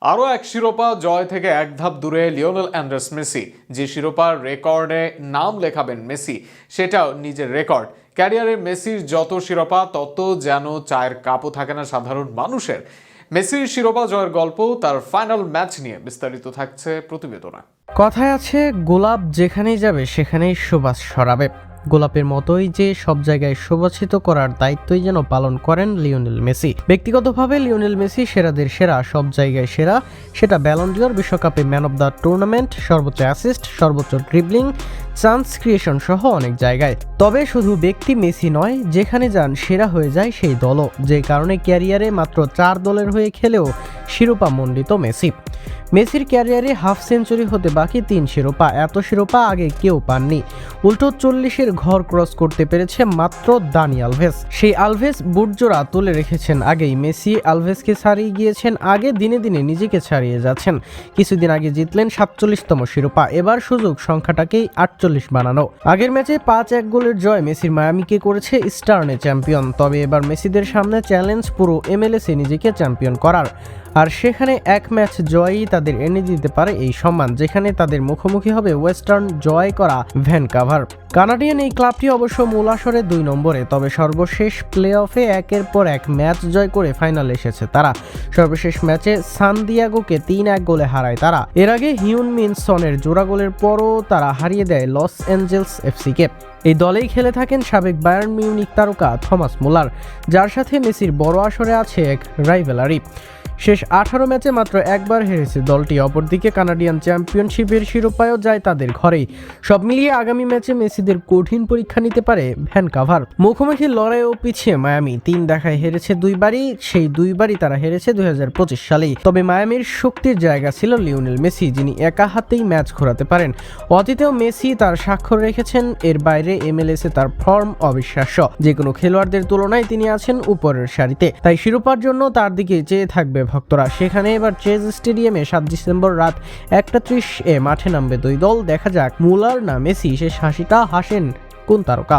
আরও এক শিরোপা জয় থেকে এক ধাপ দূরে লিওনেল অ্যান্ড্রেস মেসি। যে শিরোপার রেকর্ডে নাম লেখাবেন মেসি, সেটাও নিজের রেকর্ড। ক্যারিয়ারে মেসির যত শিরোপা, তত যেন চায়ের কাপও থাকে না সাধারণ মানুষের। মেসির শিরোপা জয়ের গল্প, তার ফাইনাল ম্যাচ নিয়ে বিস্তারিত থাকছে প্রতিবেদনে। কথায় আছে, গোলাপ যেখানেই যাবে, সেখানেই সুবাস সরাবে। গোলাপের মতোই যে সব জায়গায় সুবাসিত করার দায়িত্বই যেন পালন করেন লিওনেল মেসি। ব্যক্তিগতভাবে লিওনেল মেসি সেরাদের সেরা, সব জায়গায় সেরা। সেটা ব্যালন্ডিয়র বিশ্বকাপে ম্যান অব দ্য টুর্নামেন্ট সর্বোচ্চ অ্যাসিস্ট সর্বোচ্চ ড্রিবলিং চান্স ক্রিয়েশন সহ অনেক জায়গায়। তবে শুধু ব্যক্তি মেসি নয়, যেখানে যান সেরা হয়ে যায় সেই দলও। যে কারণে ক্যারিয়ারে মাত্র চার দলের হয়ে খেলেও শিরোপা মণ্ডিত মেসি। মেসির ক্যারিয়ারে হাফ সেঞ্চুরি হতে বাকি তিন শিরোপা, এত শিরোপা আগে কেউ পাননি। উল্টো চল্লিশের ঘর ক্রস করতে পেরেছে মাত্র দানি আলভেস। সেই আলভেস বুটজোড়া তুলে রেখেছেন আগেই মেসি, আলভেসকে ছাড়িয়ে গিয়েছেন আগে, দিনে দিনে নিজেকে ছাড়িয়ে যাচ্ছেন। কিছুদিন আগে জিতলেন সাতচল্লিশতম শিরোপা, এবার সুযোগ সংখ্যাটাকেই আটচল্লিশ বানানো। আগের ম্যাচে পাঁচ এক গোলের জয় মেসির মায়ামিকে করেছে স্টার্নে চ্যাম্পিয়ন, তবে এবার মেসিদের সামনে চ্যালেঞ্জ পুরো এমএলএসে নিজেকে চ্যাম্পিয়ন করার। আর সেখানে এক ম্যাচ জয়ই তাদের এনে দিতে পারে এই সম্মান, যেখানে তাদের মুখোমুখি হবে ওয়েস্টার্ন জয় করা ভ্যানকাভার। কানাডিয়ান এই ক্লাবটি অবশ্য মূল আসরে দুই নম্বরে, তবে সর্বশেষ প্লে অফে একের পর এক ম্যাচ জয় করে ফাইনালে এসেছে তারা। সর্বশেষ ম্যাচে সানদিয়াগোকে তিন এক গোলে হারায় তারা। এর আগে হিউন মিনসনের জোড়া গোলের পরও তারা হারিয়ে দেয় লস অ্যাঞ্জেলস এফসিকে। এই দলেই খেলে থাকেন সাবেক বায়ার্ন মিউনিক তারকা থমাস মুলার, যার সাথে মেসির বড় আসরে আছে এক রাইভেলারি। শেষ আঠারো ম্যাচে মাত্র একবার হেরেছে দলটি। অপরদিকে কানাডিয়ান চ্যাম্পিয়নশিপের শিরোপায়ও যায় তাদের ঘরেই। সব মিলিয়ে আগামী ম্যাচে মেসিদের কঠিন পরীক্ষা নিতে পারে ভ্যান কাভার মুখোমুখি লড়াইও পিছিয়ে মায়ামি। তিন দেখায় হেরেছে দুইবারই, সেই দুইবারই তারা হেরেছে দুই সালেই। তবে মায়ামির শক্তির জায়গা ছিল লিওনেল মেসি, যিনি একা হাতেই ম্যাচ ঘোরাতে পারেন। অতীতেও মেসি তার স্বাক্ষর রেখেছেন, এর বাইরে এমএলএসে তার ফর্ম অবিশ্বাস্য। যে কোনো খেলোয়াড়দের তুলনায় তিনি আছেন উপরের সারিতে। তাই শিরোপার জন্য তার দিকে চেয়ে থাকবে ভক্তরা। সেখানে এবার চেজ স্টেডিয়ামে সাত ডিসেম্বর রাত একটা ত্রিশ এ মাঠে নামবে দুই দল। দেখা যাক, মুলার না মেসি শেষ হাসিটা হাসেন কোন তারকা।